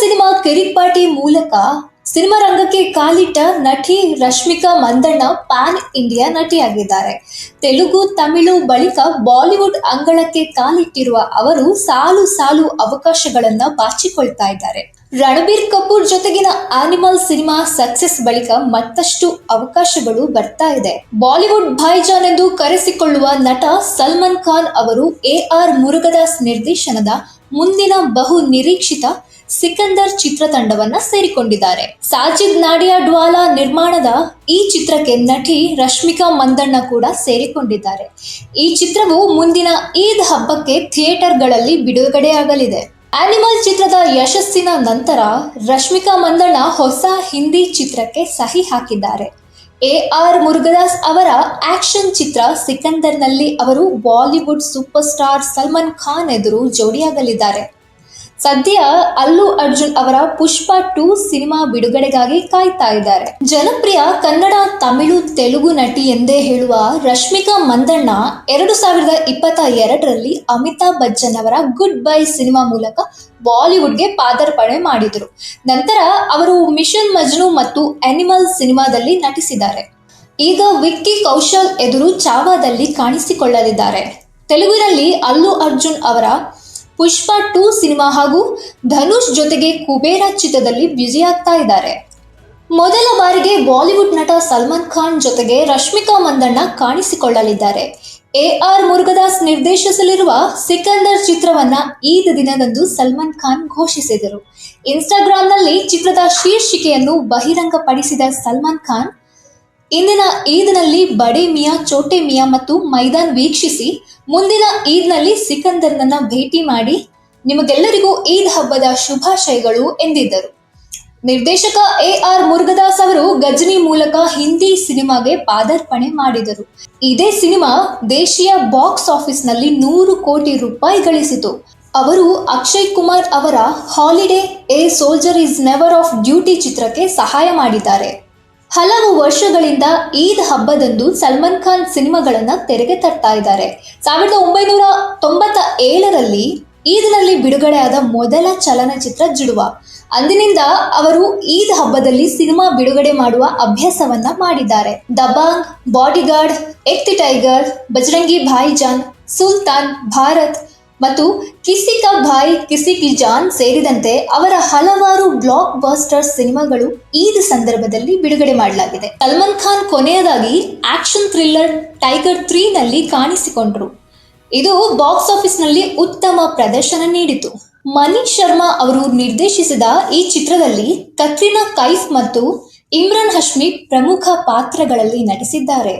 Cinema Kirik Party ಮೂಲಕ cinema ರಂಗಕ್ಕೆ ಕಾಲಿಟ್ಟ ನಟಿ ರಶ್ಮಿಕಾ ಮಂದಣ್ಣ ಪ್ಯಾನ್ ಇಂಡಿಯಾ ನಟಿಯಾಗಿದ್ದಾರೆ. ತೆಲುಗು, ತಮಿಳು ಬಳಿಕ ಬಾಲಿವುಡ್ ಅಂಗಳಕ್ಕೆ ಕಾಲಿಟ್ಟಿರುವ ಅವರು ಸಾಲು ಸಾಲು ಅವಕಾಶಗಳನ್ನ ಬಾಚಿಕೊಳ್ತಾ ಇದ್ದಾರೆ. ರಣಬೀರ್ ಕಪೂರ್ ಜೊತೆಗಿನ ಆನಿಮಲ್ ಸಿನಿಮಾ ಸಕ್ಸಸ್ ಬಳಿಕ ಮತ್ತಷ್ಟು ಅವಕಾಶಗಳು ಬರ್ತಾ ಇದೆ. ಬಾಲಿವುಡ್ ಭಾಯ್ಜಾನ್ ಎಂದು ಕರೆಸಿಕೊಳ್ಳುವ ನಟ ಸಲ್ಮಾನ್ ಖಾನ್ ಅವರು ಎ ಆರ್ ಮುರುಗದಾಸ್ ನಿರ್ದೇಶನದ ಮುಂದಿನ ಬಹು ನಿರೀಕ್ಷಿತ ಸಿಕಂದರ್ ಚಿತ್ರತಂಡವನ್ನ ಸೇರಿಕೊಂಡಿದ್ದಾರೆ. ಸಾಜಿದ್ ನಾಡಿಯಾಡ್ವಾಲಾ ನಿರ್ಮಾಣದ ಈ ಚಿತ್ರಕ್ಕೆ ನಟಿ ರಶ್ಮಿಕಾ ಮಂದಣ್ಣ ಕೂಡ ಸೇರಿಕೊಂಡಿದ್ದಾರೆ. ಈ ಚಿತ್ರವು ಮುಂದಿನ ಈದ್ ಹಬ್ಬಕ್ಕೆ ಥಿಯೇಟರ್ಗಳಲ್ಲಿ ಬಿಡುಗಡೆಯಾಗಲಿದೆ. ಆನಿಮಲ್ ಚಿತ್ರದ ಯಶಸ್ಸಿನ ನಂತರ ರಶ್ಮಿಕಾ ಮಂದಣ್ಣ ಹೊಸ ಹಿಂದಿ ಚಿತ್ರಕ್ಕೆ ಸಹಿ ಹಾಕಿದ್ದಾರೆ. ಎ ಆರ್ ಮುರುಗದಾಸ್ ಅವರ ಆಕ್ಷನ್ ಚಿತ್ರ ಸಿಕಂದರ್ನಲ್ಲಿ ಅವರು Bollywood super star Salman Khan ಎದುರು ಜೋಡಿಯಾಗಲಿದ್ದಾರೆ. ಸದ್ಯ ಅಲ್ಲು ಅರ್ಜುನ್ ಅವರ ಪುಷ್ಪ ಟೂ ಸಿನಿಮಾ ಬಿಡುಗಡೆಗಾಗಿ ಕಾಯ್ತಾ ಇದ್ದಾರೆ. ಜನಪ್ರಿಯ ಕನ್ನಡ, ತಮಿಳು, ತೆಲುಗು ನಟಿ ಎಂದೇ ಹೇಳುವ ರಶ್ಮಿಕಾ ಮಂದಣ್ಣ ಎರಡು ಸಾವಿರದ ಇಪ್ಪತ್ತ ಎರಡರಲ್ಲಿ ಅಮಿತಾಬ್ ಬಚ್ಚನ್ ಅವರ ಗುಡ್ ಬೈ ಸಿನಿಮಾ ಮೂಲಕ ಬಾಲಿವುಡ್ಗೆ ಪಾದಾರ್ಪಣೆ ಮಾಡಿದರು. ನಂತರ ಅವರು ಮಿಷನ್ ಮಜ್ನು ಮತ್ತು ಅನಿಮಲ್ ಸಿನಿಮಾದಲ್ಲಿ ನಟಿಸಿದ್ದಾರೆ. ಈಗ ವಿಕ್ಕಿ ಕೌಶಲ್ ಎದುರು ಚಾವಾದಲ್ಲಿ ಕಾಣಿಸಿಕೊಳ್ಳಲಿದ್ದಾರೆ. ತೆಲುಗಿನಲ್ಲಿ ಅಲ್ಲು ಅರ್ಜುನ್ ಅವರ ಪುಷ್ಪ ಟೂ ಸಿನಿಮಾ ಹಾಗೂ ಧನುಷ್ ಜೊತೆಗೆ ಕುಬೇರ ಚಿತ್ರದಲ್ಲಿ ಬ್ಯುಸಿಯಾಗ್ತಾ ಇದ್ದಾರೆ. ಮೊದಲ ಬಾರಿಗೆ ಬಾಲಿವುಡ್ ನಟ ಸಲ್ಮಾನ್ ಖಾನ್ ಜೊತೆಗೆ ರಶ್ಮಿಕಾ ಮಂದಣ್ಣ ಕಾಣಿಸಿಕೊಳ್ಳಲಿದ್ದಾರೆ. ಎ ಆರ್ ಮುರುಗದಾಸ್ ನಿರ್ದೇಶಿಸಲಿರುವ ಸಿಕಂದರ್ ಚಿತ್ರವನ್ನ ಈದ್ ದಿನದಂದು ಸಲ್ಮಾನ್ ಖಾನ್ ಘೋಷಿಸಿದರು. ಇನ್ಸ್ಟಾಗ್ರಾಂನಲ್ಲಿ ಚಿತ್ರದ ಶೀರ್ಷಿಕೆಯನ್ನು ಬಹಿರಂಗಪಡಿಸಿದ ಸಲ್ಮಾನ್ ಖಾನ್ ಇಂದಿನ ಈದ್ನಲ್ಲಿ ಬಡೆ ಮಿಯಾ ಚೋಟೆ ಮಿಯಾ ಮತ್ತು ಮೈದಾನ್ ವೀಕ್ಷಿಸಿ, ಮುಂದಿನ ಈದ್ನಲ್ಲಿ ಸಿಕಂದರ್ನನ್ನ ಭೇಟಿ ಮಾಡಿ ನಿಮಗೆಲ್ಲರಿಗೂ ಈದ್ ಹಬ್ಬದ ಶುಭಾಶಯಗಳು ಎಂದಿದ್ದರು. ನಿರ್ದೇಶಕ ಎ ಆರ್ ಮುರುಗದಾಸ್ ಅವರು ಗಜನಿ ಮೂಲಕ ಹಿಂದಿ ಸಿನಿಮಾಗೆ ಪಾದಾರ್ಪಣೆ ಮಾಡಿದರು. ಇದೇ ಸಿನಿಮಾ ದೇಶೀಯ ಬಾಕ್ಸ್ ಆಫೀಸ್ನಲ್ಲಿ ನೂರು ಕೋಟಿ ರೂಪಾಯಿ ಗಳಿಸಿತು. ಅವರು ಅಕ್ಷಯ್ ಕುಮಾರ್ ಅವರ holiday, a soldier is never off duty ಚಿತ್ರಕ್ಕೆ ಸಹಾಯ ಮಾಡಿದ್ದಾರೆ. ಹಲವು ವರ್ಷಗಳಿಂದ ಈದ್ ಹಬ್ಬದಂದು ಸಲ್ಮಾನ್ ಖಾನ್ ಸಿನಿಮಾಗಳನ್ನ ತೆರೆಗೆ ತರ್ತಾ ಇದ್ದಾರೆ. ಸಾವಿರದ ಒಂಬೈನೂರ ತೊಂಬತ್ತ ಏಳರಲ್ಲಿ ಈದ್ನಲ್ಲಿ ಬಿಡುಗಡೆಯಾದ ಮೊದಲ ಚಲನಚಿತ್ರ ಜುಡುವ. ಅಂದಿನಿಂದ ಅವರು ಈದ್ ಹಬ್ಬದಲ್ಲಿ ಸಿನಿಮಾ ಬಿಡುಗಡೆ ಮಾಡುವ ಅಭ್ಯಾಸವನ್ನ ಮಾಡಿದ್ದಾರೆ. ದಬಾಂಗ್, ಬಾಡಿಗಾರ್ಡ್, ಎಕ್ತಿ ಟೈಗರ್, ಬಜರಂಗಿ ಭಾಯಿಜಾನ್, ಸುಲ್ತಾನ್, ಭಾರತ್ ಮತ್ತು ಕಿಸಿ ಕಾ ಭಾಯ್ ಕಿಸಿ ಕಿ ಜಾನ್ ಸೇರಿದಂತೆ ಅವರ ಹಲವಾರು ಬ್ಲಾಕ್ ಬಸ್ಟರ್ ಸಿನಿಮಾಗಳು ಈದ್ ಸಂದರ್ಭದಲ್ಲಿ ಬಿಡುಗಡೆ ಮಾಡಲಾಗಿದೆ. ಸಲ್ಮಾನ್ ಖಾನ್ ಕೊನೆಯದಾಗಿ ಆಕ್ಷನ್ ಥ್ರಿಲ್ಲರ್ ಟೈಗರ್ ತ್ರೀ ನಲ್ಲಿ ಕಾಣಿಸಿಕೊಂಡರು. ಇದು ಬಾಕ್ಸ್ ಆಫೀಸ್ನಲ್ಲಿ ಉತ್ತಮ ಪ್ರದರ್ಶನ ನೀಡಿತು. ಮನೀಶ್ ಶರ್ಮಾ ಅವರು ನಿರ್ದೇಶಿಸಿದ ಈ ಚಿತ್ರದಲ್ಲಿ ಕತ್ರಿನಾ ಕೈಫ್ ಮತ್ತು ಇಮ್ರಾನ್ ಹಶ್ಮಿ ಪ್ರಮುಖ ಪಾತ್ರಗಳಲ್ಲಿ ನಟಿಸಿದ್ದಾರೆ.